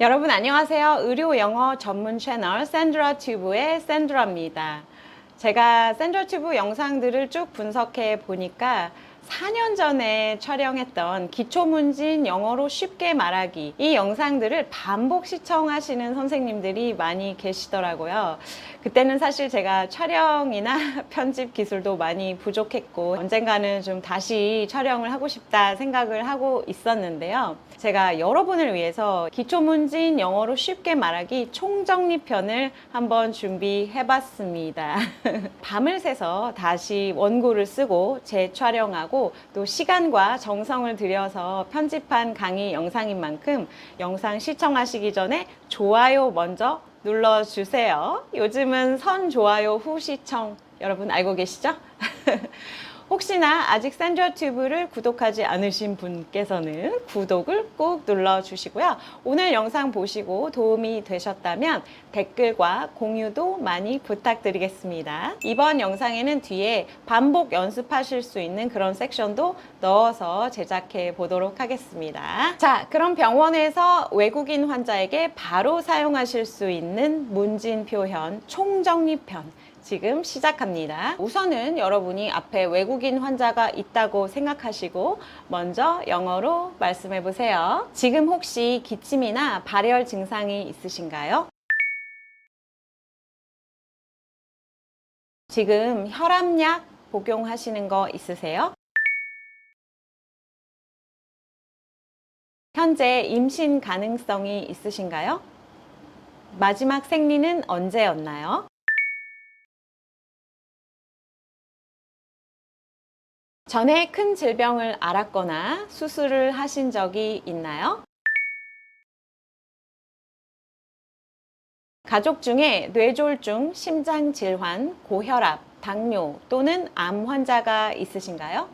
여러분 안녕하세요. 의료 영어 전문 채널 샌드라 튜브의 샌드라입니다. 제가 샌드라 튜브 영상들을 쭉 분석해 보니까 4년 전에 촬영했던 기초문진 영어로 쉽게 말하기 이 영상들을 반복 시청하시는 선생님들이 많이 계시더라고요. 그때는 사실 제가 촬영이나 편집 기술도 많이 부족했고 언젠가는 좀 다시 촬영을 하고 싶다 생각을 하고 있었는데요. 제가 여러분을 위해서 기초문진 영어로 쉽게 말하기 총정리편을 한번 준비해 봤습니다. 밤을 새서 다시 원고를 쓰고 재촬영하고 또 시간과 정성을 들여서 편집한 강의 영상인 만큼 영상 시청하시기 전에 좋아요 먼저 눌러주세요. 요즘은 선 좋아요 후 시청 여러분 알고 계시죠? 혹시나 아직 샌드라 튜브를 구독하지 않으신 분께서는 구독을 꼭 눌러주시고요. 오늘 영상 보시고 도움이 되셨다면 댓글과 공유도 많이 부탁드리겠습니다. 이번 영상에는 뒤에 반복 연습하실 수 있는 그런 섹션도 넣어서 제작해 보도록 하겠습니다. 자, 그럼 병원에서 외국인 환자에게 바로 사용하실 수 있는 문진 표현 총정리편. 지금 시작합니다. 우선은 여러분이 앞에 외국인 환자가 있다고 생각하시고 먼저 영어로 말씀해 보세요. 지금 혹시 기침이나 발열 증상이 있으신가요? 지금 혈압약 복용하시는 거 있으세요? 현재 임신 가능성이 있으신가요? 마지막 생리는 언제였나요? 전에 큰 질병을 앓았거나 수술을 하신 적이 있나요? 가족 중에 뇌졸중, 심장 질환, 고혈압, 당뇨 또는 암 환자가 있으신가요?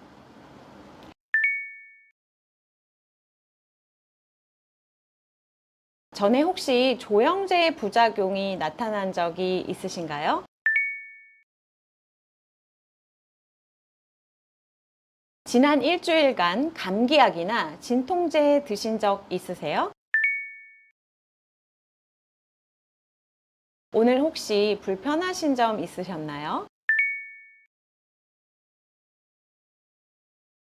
전에 혹시 조영제의 부작용이 나타난 적이 있으신가요? 지난 일주일간 감기약이나 진통제 드신 적 있으세요? 오늘 혹시 불편하신 점 있으셨나요?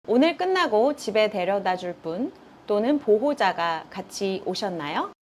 오늘 끝나고 집에 데려다 줄 분 또는 보호자가 같이 오셨나요?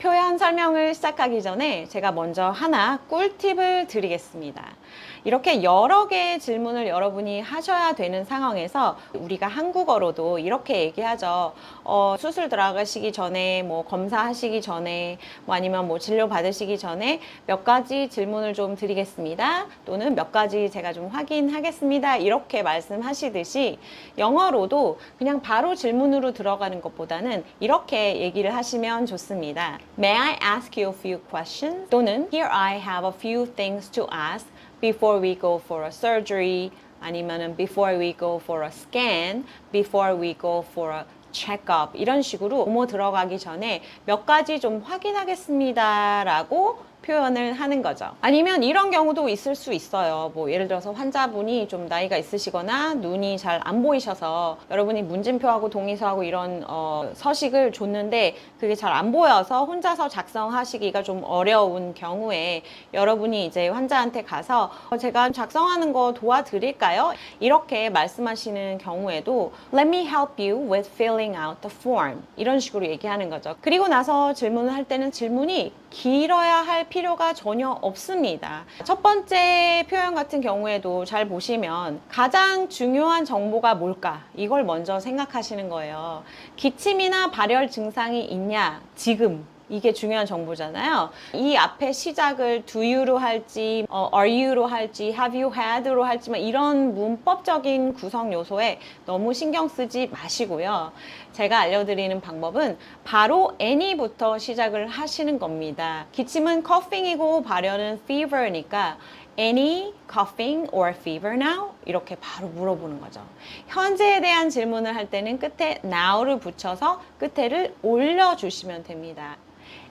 표현 설명을 시작하기 전에 제가 먼저 하나 꿀팁을 드리겠습니다. 이렇게 여러 개의 질문을 여러분이 하셔야 되는 상황에서 우리가 한국어로도 이렇게 얘기하죠. 어, 수술 들어가시기 전에, 뭐 검사하시기 전에, 뭐 아니면 뭐 진료 받으시기 전에 몇 가지 질문을 좀 드리겠습니다. 또는 몇 가지 제가 좀 확인하겠습니다. 이렇게 말씀하시듯이 영어로도 그냥 바로 질문으로 들어가는 것보다는 이렇게 얘기를 하시면 좋습니다. May I ask you a few questions? 또는 Here I have a few things to ask before we go for a surgery 아니면은 before we go for a scan, before we go for a check-up 이런 식으로 뭐뭐 들어가기 전에 몇 가지 좀 확인하겠습니다라고 표현을 하는 거죠. 아니면 이런 경우도 있을 수 있어요. 뭐 예를 들어서 환자분이 좀 나이가 있으시거나 눈이 잘 안 보이셔서 여러분이 문진표하고 동의서하고 이런 어, 서식을 줬는데 그게 잘 안 보여서 혼자서 작성하시기가 좀 어려운 경우에 여러분이 이제 환자한테 가서 어, 제가 작성하는 거 도와드릴까요? 이렇게 말씀하시는 경우에도 Let me help you with filling out the form 이런 식으로 얘기하는 거죠. 그리고 나서 질문을 할 때는 질문이 길어야 할 필요가 전혀 없습니다. 첫 번째 표현 같은 경우에도 잘 보시면 가장 중요한 정보가 뭘까? 이걸 먼저 생각하시는 거예요. 기침이나 발열 증상이 있냐? 지금. 이게 중요한 정보잖아요. 이 앞에 시작을 do you로 할지, 어, are you로 할지, have you had로 할지만 이런 문법적인 구성 요소에 너무 신경 쓰지 마시고요. 제가 알려드리는 방법은 바로 any부터 시작을 하시는 겁니다. 기침은 coughing이고 발열은 fever니까 any coughing or fever now? 이렇게 바로 물어보는 거죠. 현재에 대한 질문을 할 때는 끝에 now를 붙여서 끝에를 올려주시면 됩니다.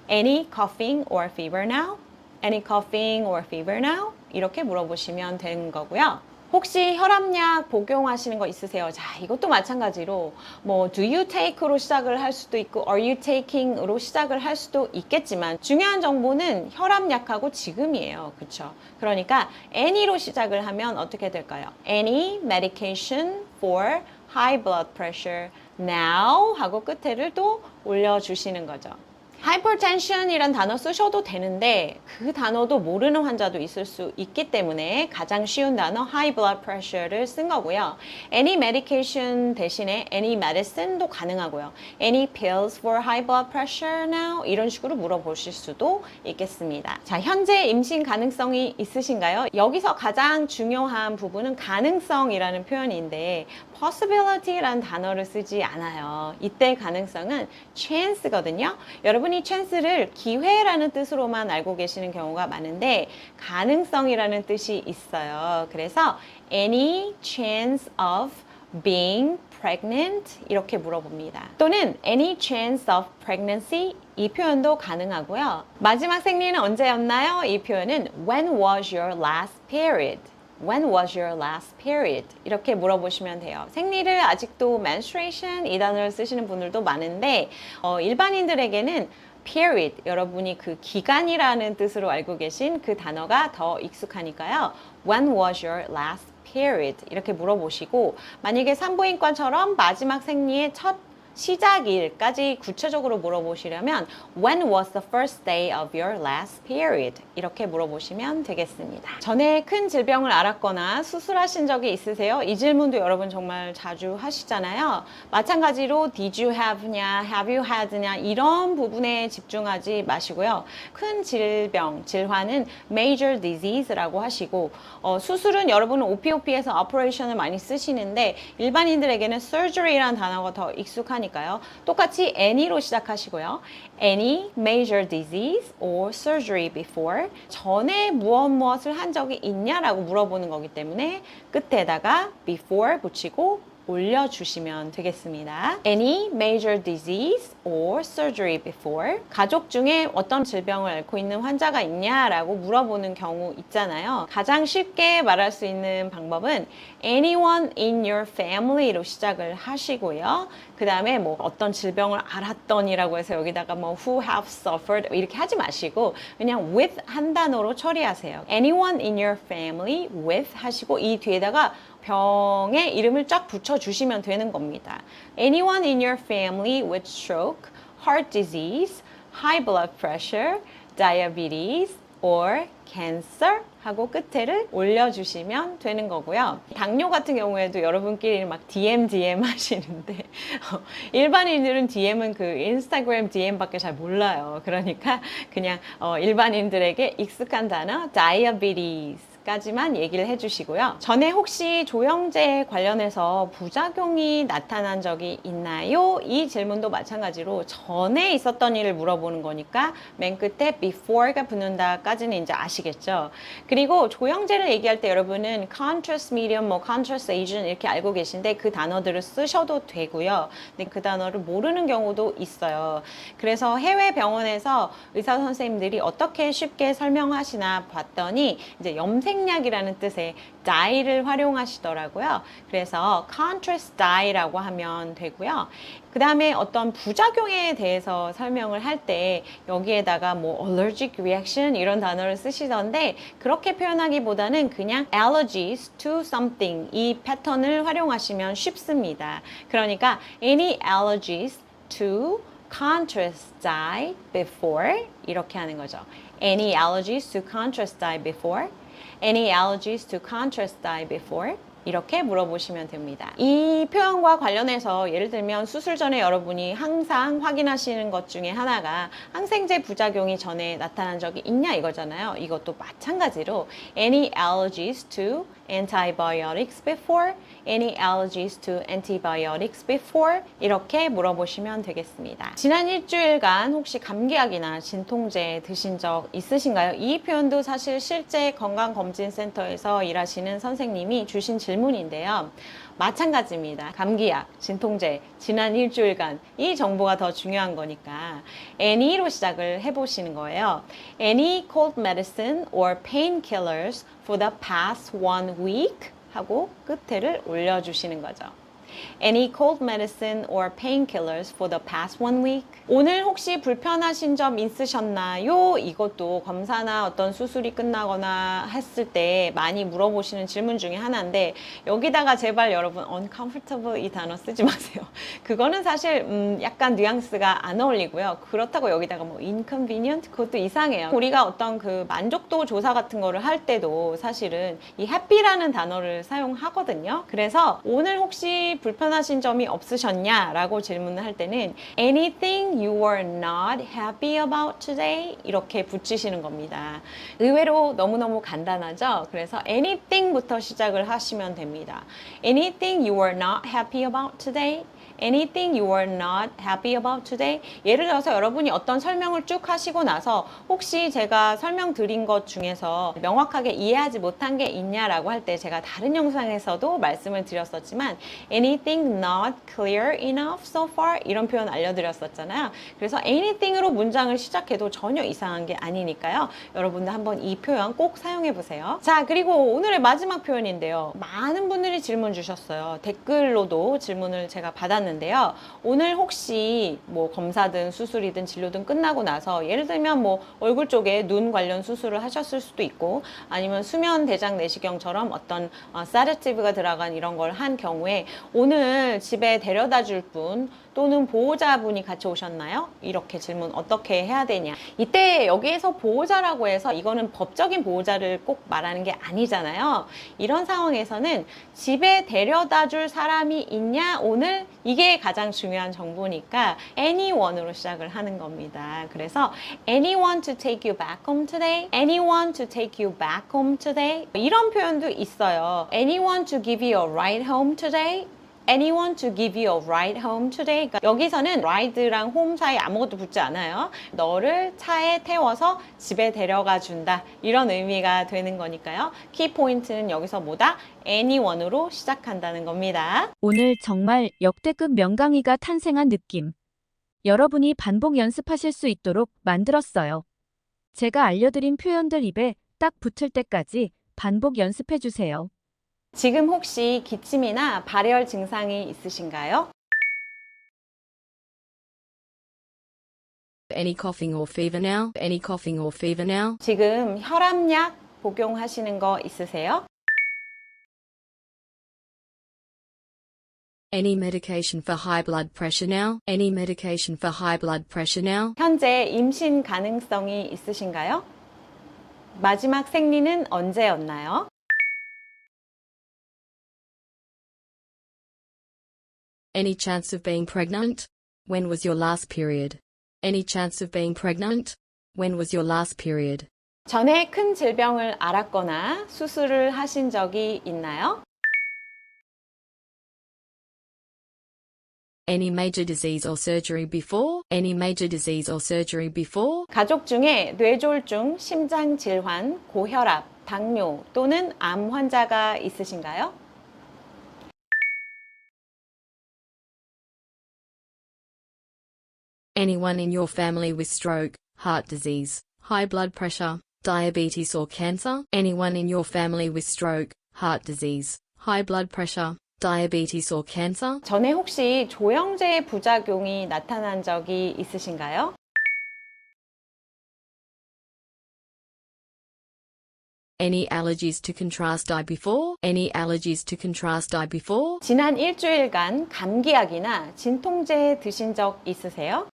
Any coughing or fever now? Any coughing or fever now? 이렇게 물어보시면 되는 거고요. 혹시 혈압약 복용하시는 거 있으세요? 자, 이것도 마찬가지로 뭐 do you take로 시작을 할 수도 있고 are you taking으로 시작을 할 수도 있겠지만 중요한 정보는 혈압약하고 지금이에요. 그렇죠? 그러니까 any로 시작을 하면 어떻게 될까요? any medication for high blood pressure now 하고 끝에를 또 올려 주시는 거죠. Hypertension이란 단어 쓰셔도 되는데 그 단어도 모르는 환자도 있을 수 있기 때문에 가장 쉬운 단어 high blood pressure를 쓴 거고요. any medication 대신에 any medicine도 가능하고요. any pills for high blood pressure now 이런 식으로 물어보실 수도 있겠습니다. 자, 현재 임신 가능성이 있으신가요? 여기서 가장 중요한 부분은 가능성이라는 표현인데 possibility라는 단어를 쓰지 않아요. 이때 가능성은 chance거든요. 여러분이 chance를 기회라는 뜻으로만 알고 계시는 경우가 많은데 가능성이라는 뜻이 있어요. 그래서 any chance of being pregnant 이렇게 물어봅니다. 또는 any chance of pregnancy 이 표현도 가능하고요. 마지막 생리는 언제였나요? 이 표현은 when was your last period? When was your last period? 이렇게 물어보시면 돼요. 생리를 아직도 menstruation 이 단어를 쓰시는 분들도 많은데 어, 일반인들에게는 period 여러분이 그 기간이라는 뜻으로 알고 계신 그 단어가 더 익숙하니까요. When was your last period? 이렇게 물어보시고 만약에 산부인과처럼 마지막 생리의 첫 시작일까지 구체적으로 물어보시려면 When was the first day of your last period? 이렇게 물어보시면 되겠습니다. 전에 큰 질병을 앓았거나 수술하신 적이 있으세요? 이 질문도 여러분 정말 자주 하시잖아요. 마찬가지로 Did you have냐, Have you had냐 이런 부분에 집중하지 마시고요. 큰 질병, 질환은 major disease라고 하시고 어, 수술은 여러분은 OPOP에서 operation을 많이 쓰시는데 일반인들에게는 surgery라는 단어가 더 익숙 하니까요. 똑같이 any로 시작하시고요. any major disease or surgery before 전에 무엇 무엇을 한 적이 있냐라고 물어보는 거기 때문에 끝에다가 before 붙이고 올려주시면 되겠습니다. Any major disease or surgery before? 가족 중에 어떤 질병을 앓고 있는 환자가 있냐라고 물어보는 경우 있잖아요. 가장 쉽게 말할 수 있는 방법은 anyone in your family로 시작을 하시고요. 그 다음에 뭐 어떤 질병을 앓았더니라고 해서 여기다가 뭐 who have suffered 이렇게 하지 마시고 그냥 with 한 단어로 처리하세요. anyone in your family with 하시고 이 뒤에다가 병의 이름을 쫙 붙여주시면 되는 겁니다. Anyone in your family with stroke, heart disease, high blood pressure, diabetes, or cancer 하고 끝에를 올려주시면 되는 거고요. 당뇨 같은 경우에도 여러분끼리 막 DM, DM 하시는데 어, 일반인들은 DM은 그 인스타그램 DM밖에 잘 몰라요. 그러니까 그냥 어, 일반인들에게 익숙한 단어 diabetes 까지만 얘기를 해주시고요. 전에 혹시 조영제 관련해서 부작용이 나타난 적이 있나요? 이 질문도 마찬가지로 전에 있었던 일을 물어보는 거니까 맨 끝에 before가 붙는다까지는 이제 아시겠죠. 그리고 조영제를 얘기할 때 여러분은 contrast medium, 뭐 contrast agent 이렇게 알고 계신데 그 단어들을 쓰셔도 되고요. 근데 그 단어를 모르는 경우도 있어요. 그래서 해외 병원에서 의사 선생님들이 어떻게 쉽게 설명하시나 봤더니 이제 염색 약이라는 뜻의 dye를 활용하시더라고요. 그래서 contrast dye라고 하면 되고요. 그 다음에 어떤 부작용에 대해서 설명을 할 때 여기에다가 뭐 allergic reaction 이런 단어를 쓰시던데 그렇게 표현하기보다는 그냥 allergies to something 이 패턴을 활용하시면 쉽습니다. 그러니까 any allergies to contrast dye before 이렇게 하는 거죠. Any allergies to contrast dye before? Any allergies to contrast dye before? 이렇게 물어보시면 됩니다. 이 표현과 관련해서 예를 들면 수술 전에 여러분이 항상 확인하시는 것 중에 하나가 항생제 부작용이 전에 나타난 적이 있냐 이거잖아요. 이것도 마찬가지로 any allergies to antibiotics before, any allergies to antibiotics before 이렇게 물어보시면 되겠습니다. 지난 일주일간 혹시 감기약이나 진통제 드신 적 있으신가요? 이 표현도 사실 실제 건강검진센터에서 일하시는 선생님이 주신 질문인데요. 마찬가지입니다. 감기약, 진통제, 지난 일주일간 이 정보가 더 중요한 거니까 any로 시작을 해보시는 거예요. Any cold medicine or painkillers for the past one week 하고 끝에를 올려주시는 거죠. Any cold medicine or painkillers for the past one week? 오늘 혹시 불편하신 점 있으셨나요? 이것도 검사나 어떤 수술이 끝나거나 했을 때 많이 물어보시는 질문 중에 하나인데 여기다가 제발 여러분 uncomfortable 이 단어 쓰지 마세요. 그거는 사실 음, 약간 뉘앙스가 안 어울리고요. 그렇다고 여기다가 뭐 inconvenient 그것도 이상해요. 우리가 어떤 그 만족도 조사 같은 거를 할 때도 사실은 이 happy라는 단어를 사용하거든요. 그래서 오늘 혹시 불편하신 점이 없으셨냐라고 질문을 할 때는 anything you were not happy about today 이렇게 붙이시는 겁니다. 의외로 너무너무 간단하죠? 그래서 anything부터 시작을 하시면 됩니다. anything you were not happy about today anything you were not happy about today? 예를 들어서 여러분이 어떤 설명을 쭉 하시고 나서 혹시 제가 설명드린 것 중에서 명확하게 이해하지 못한 게 있냐라고 할 때 제가 다른 영상에서도 말씀을 드렸었지만 anything not clear enough so far 이런 표현 알려드렸었잖아요. 그래서 anything으로 문장을 시작해도 전혀 이상한 게 아니니까요. 여러분들 한번 이 표현 꼭 사용해 보세요. 자, 그리고 오늘의 마지막 표현인데요. 많은 분들이 질문 주셨어요. 댓글로도 질문을 제가 받았는데 요. 오늘 혹시 뭐 검사든 수술이든 진료든 끝나고 나서 예를 들면 뭐 얼굴 쪽에 눈 관련 수술을 하셨을 수도 있고 아니면 수면 대장 내시경처럼 어떤 어, 사르티브가 들어간 이런 걸 한 경우에 오늘 집에 데려다 줄 분 또는 보호자분이 같이 오셨나요? 이렇게 질문 어떻게 해야 되냐. 이때 여기에서 보호자라고 해서 이거는 법적인 보호자를 꼭 말하는 게 아니잖아요. 이런 상황에서는 집에 데려다 줄 사람이 있냐? 오늘 이게 가장 중요한 정보니까 anyone으로 시작을 하는 겁니다. 그래서 anyone to take you back home today? anyone to take you back home today? 이런 표현도 있어요. anyone to give you a ride home today? Anyone to give you a ride home today? 그러니까 여기서는 ride랑 home 사이에 아무것도 붙지 않아요. 너를 차에 태워서 집에 데려가 준다. 이런 의미가 되는 거니까요. 키 포인트는 여기서 뭐다? anyone으로 시작한다는 겁니다. 오늘 정말 역대급 명강의가 탄생한 느낌. 여러분이 반복 연습하실 수 있도록 만들었어요. 제가 알려드린 표현들 입에 딱 붙을 때까지 반복 연습해 주세요. 지금 혹시 기침이나 발열 증상이 있으신가요? Any coughing or fever now? Any coughing or fever now? 지금 혈압약 복용하시는 거 있으세요? Any medication for high blood pressure now? Any medication for high blood pressure now? 현재 임신 가능성이 있으신가요? 마지막 생리는 언제였나요? Any chance of being pregnant? When was your last period? Any chance of being pregnant? When was your last period? 전에 큰 질병을 앓았거나 수술을 하신 적이 있나요? Any major disease or surgery before? Any major disease or surgery before? 가족 중에 뇌졸중, 심장 질환, 고혈압, 당뇨 또는 암 환자가 있으신가요? Anyone in your family with stroke, heart disease, high blood pressure, diabetes or cancer? Anyone in your family with stroke, heart disease, high blood pressure, diabetes or cancer? 전에 혹시 조영제의 부작용이 나타난 적이 있으신가요? Any allergies to contrast dye before? Any allergies to contrast dye before? 지난 일주일간 감기약이나 진통제 드신 적 있으세요?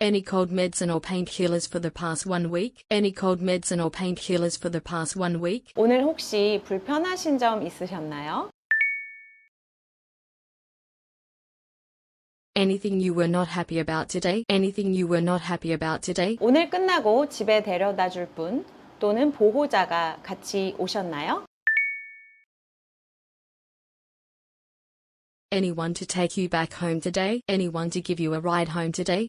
Any cold medicine or painkillers for the past one week? Any cold medicine or painkillers for the past one week? 오늘 혹시 불편하신 점 있으셨나요? Anything you were not happy about today? Anything you were not happy about today? 오늘 끝나고 집에 데려다 줄 분 또는 보호자가 같이 오셨나요? Anyone to take you back home today? Anyone to give you a ride home today?